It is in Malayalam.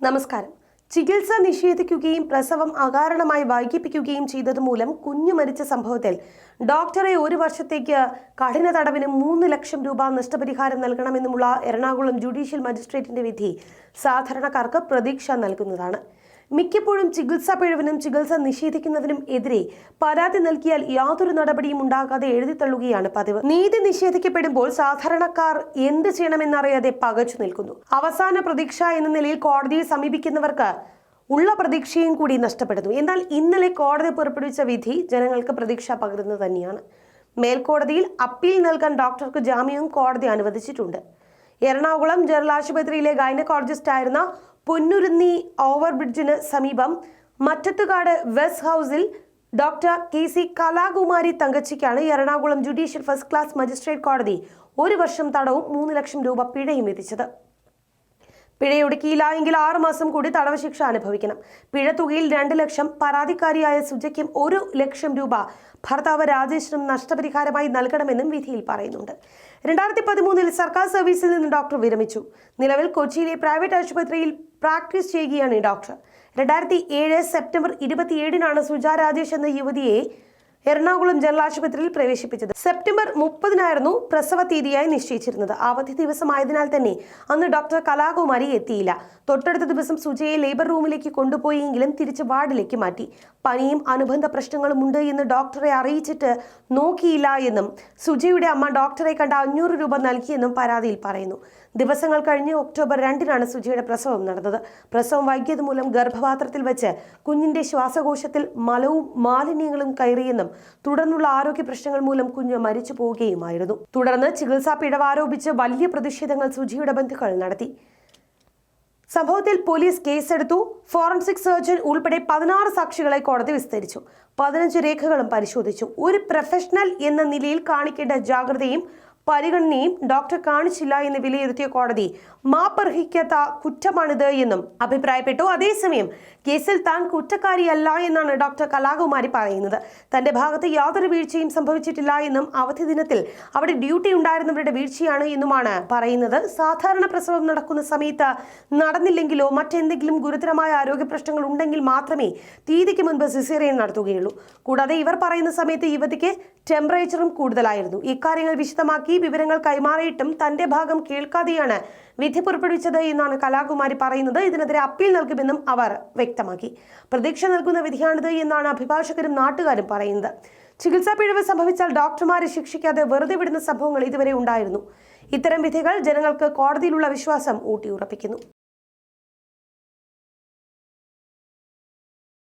നമസ്കാരം. ചികിത്സ നിഷേധിക്കുകയും പ്രസവം അകാരണമായി വൈകിപ്പിക്കുകയും ചെയ്തതുമൂലം കുഞ്ഞു മരിച്ച സംഭവത്തിൽ ഡോക്ടറെ ഒരു വർഷത്തേക്ക് കഠിന തടവിന് മൂന്ന് ലക്ഷം രൂപ നഷ്ടപരിഹാരം നൽകണമെന്നുമുള്ള എറണാകുളം ജുഡീഷ്യൽ മജിസ്ട്രേറ്റിന്റെ വിധി സാധാരണക്കാർക്ക് പ്രതീക്ഷ നൽകുന്നതാണ്. മിക്കപ്പോഴും ചികിത്സാ പിഴവിനും ചികിത്സ നിഷേധിക്കുന്നതിനും എതിരെ പരാതി നൽകിയാൽ യാതൊരു നടപടിയും ഉണ്ടാകാതെ എഴുതിത്തള്ളുകയാണ് പതിവ്. നീതി നിഷേധിക്കപ്പെടുമ്പോൾ സാധാരണക്കാർ എന്ത് ചെയ്യണമെന്നറിയാതെ പകച്ചു നിൽക്കുന്നു. അവസാന പ്രതീക്ഷ എന്ന നിലയിൽ കോടതിയെ സമീപിക്കുന്നവർക്ക് ഉള്ള പ്രതീക്ഷയും കൂടി നഷ്ടപ്പെടുന്നു. എന്നാൽ ഇന്നലെ കോടതി പുറപ്പെടുവിച്ച വിധി ജനങ്ങൾക്ക് പ്രതീക്ഷ പകരുന്നത് തന്നെയാണ്. മേൽക്കോടതിയിൽ അപ്പീൽ നൽകാൻ ഡോക്ടർക്ക് ജാമ്യവും കോടതി അനുവദിച്ചിട്ടുണ്ട്. എറണാകുളം ജനറൽ ആശുപത്രിയിലെ ഗൈനക്കോളജിസ്റ്റ് ആയിരുന്ന പൊന്നുരുന്നി ഓവർബ്രിഡ്ജിന് സമീപം മറ്റത്തുകാട് വെസ്റ്റ് ഹൗസിൽ doctor K C Kalakumari തങ്കച്ചിക്കാണ് Ernakulam judicial first class magistrate കോടതി ഒരു വർഷം തടവും മൂന്ന് ലക്ഷം രൂപ പിഴയും വിധിച്ചത്. പിഴയൊടുക്കിയില്ല എങ്കിൽ ആറുമാസം കൂടി തടവ് ശിക്ഷ അനുഭവിക്കണം. പിഴത്തുകയിൽ രണ്ട് ലക്ഷം പരാതിക്കാരിയായ സുജയ്ക്കും ഒരു ലക്ഷം രൂപ ഭർത്താവ് രാജേഷിനും നഷ്ടപരിഹാരമായി നൽകണമെന്നും വിധിയിൽ പറയുന്നുണ്ട്. രണ്ടായിരത്തി പതിമൂന്നിൽ സർക്കാർ സർവീസിൽ നിന്ന് ഡോക്ടർ വിരമിച്ചു. നിലവിൽ കൊച്ചിയിലെ പ്രൈവറ്റ് ആശുപത്രിയിൽ പ്രാക്ടീസ് ചെയ്യുകയാണ് ഈ ഡോക്ടർ. രണ്ടായിരത്തി ഏഴ് സെപ്റ്റംബർ ഇരുപത്തിയേഴിനാണ് സുജ രാജേഷ് എന്ന യുവതിയെ എറണാകുളം ജനറൽ പ്രവേശിപ്പിച്ചത്. സെപ്റ്റംബർ മുപ്പതിനായിരുന്നു പ്രസവ തീയതിയായി നിശ്ചയിച്ചിരുന്നത്. അവധി ദിവസമായതിനാൽ തന്നെ അന്ന് ഡോക്ടർ കലാകുമാരി എത്തിയില്ല. തൊട്ടടുത്ത ദിവസം സുജയെ ലേബർ റൂമിലേക്ക് കൊണ്ടുപോയെങ്കിലും തിരിച്ച് വാർഡിലേക്ക് മാറ്റി. പനിയും അനുബന്ധ പ്രശ്നങ്ങളും ഉണ്ട് എന്ന് ഡോക്ടറെ അറിയിച്ചിട്ട് നോക്കിയില്ല എന്നും സുജയുടെ അമ്മ ഡോക്ടറെ കണ്ട അഞ്ഞൂറ് രൂപ നൽകിയെന്നും പരാതിയിൽ പറയുന്നു. ദിവസങ്ങൾ കഴിഞ്ഞ് ഒക്ടോബർ രണ്ടിനാണ് സുജിയുടെ പ്രസവം നടന്നത്. പ്രസവം വൈകിയത് മൂലം ഗർഭപാത്രത്തിൽ വെച്ച് കുഞ്ഞിന്റെ ശ്വാസകോശത്തിൽ മലവും മാലിന്യങ്ങളും കയറിയെന്നും തുടർന്നുള്ള ആരോഗ്യ പ്രശ്നങ്ങൾ മൂലം കുഞ്ഞ് മരിച്ചു പോവുകയുമായിരുന്നു. തുടർന്ന് ചികിത്സാ പിഴവ് ആരോപിച്ച് വലിയ പ്രതിഷേധങ്ങൾ സുജിയുടെ ബന്ധുക്കൾ നടത്തി. സംഭവത്തിൽ പോലീസ് കേസെടുത്തു. ഫോറൻസിക് സർജൻ ഉൾപ്പെടെ പതിനാറ് സാക്ഷികളെ കോടതി വിസ്തരിച്ചു. പതിനഞ്ച് രേഖകളും പരിശോധിച്ചു. ഒരു പ്രൊഫഷണൽ എന്ന നിലയിൽ കാണിക്കേണ്ട ജാഗ്രതയും പരിഗണനയും ഡോക്ടർ കാണിച്ചില്ല എന്ന് വിലയിരുത്തിയ കോടതി മാപ്പർഹിക്കാത്ത കുറ്റമാണിത് എന്നും അഭിപ്രായപ്പെട്ടു. അതേസമയം കേസിൽ താൻ കുറ്റക്കാരിയല്ല എന്നാണ് ഡോക്ടർ കലാകുമാരി പറയുന്നത്. തന്റെ ഭാഗത്ത് യാതൊരു വീഴ്ചയും സംഭവിച്ചിട്ടില്ല എന്നും അവധി ദിനത്തിൽ അവിടെ ഡ്യൂട്ടി ഉണ്ടായിരുന്നവരുടെ വീഴ്ചയാണ് എന്നുമാണ് പറയുന്നത്. സാധാരണ പ്രസവം നടക്കുന്ന സമയത്ത് നടന്നില്ലെങ്കിലോ മറ്റെന്തെങ്കിലും ഗുരുതരമായ ആരോഗ്യ പ്രശ്നങ്ങൾ ഉണ്ടെങ്കിൽ മാത്രമേ തീയതിക്ക് മുൻപ് സിസേറിയൻ നടത്തുകയുള്ളൂ. കൂടാതെ ഇവർ പറയുന്ന സമയത്ത് യുവതിക്ക് ടെമ്പറേച്ചറും കൂടുതലായിരുന്നു. ഇക്കാര്യങ്ങൾ വിശദമാക്കി വിവരങ്ങൾ കൈമാറിയിട്ടും തന്റെ ഭാഗം കേൾക്കാതെയാണ് വിധി പുറപ്പെടുവിച്ചത് എന്നാണ് കലാകുമാരി പറയുന്നത്. ഇതിനെതിരെ അപ്പീൽ നൽകുമെന്നും അവർ വ്യക്തമാക്കി. പ്രതീക്ഷ നൽകുന്ന വിധിയാണിത് എന്നാണ് അഭിഭാഷകരും നാട്ടുകാരും പറയുന്നത്. ചികിത്സാ പിഴവ് സംഭവിച്ചാൽ ഡോക്ടർമാരെ ശിക്ഷിക്കാതെ വെറുതെ വിടുന്ന സംഭവങ്ങൾ ഇതുവരെ ഉണ്ടായിരുന്നു. ഇത്തരം വിധികൾ ജനങ്ങൾക്ക് കോടതിയിലുള്ള വിശ്വാസം ഊട്ടിയുറപ്പിക്കുന്നു.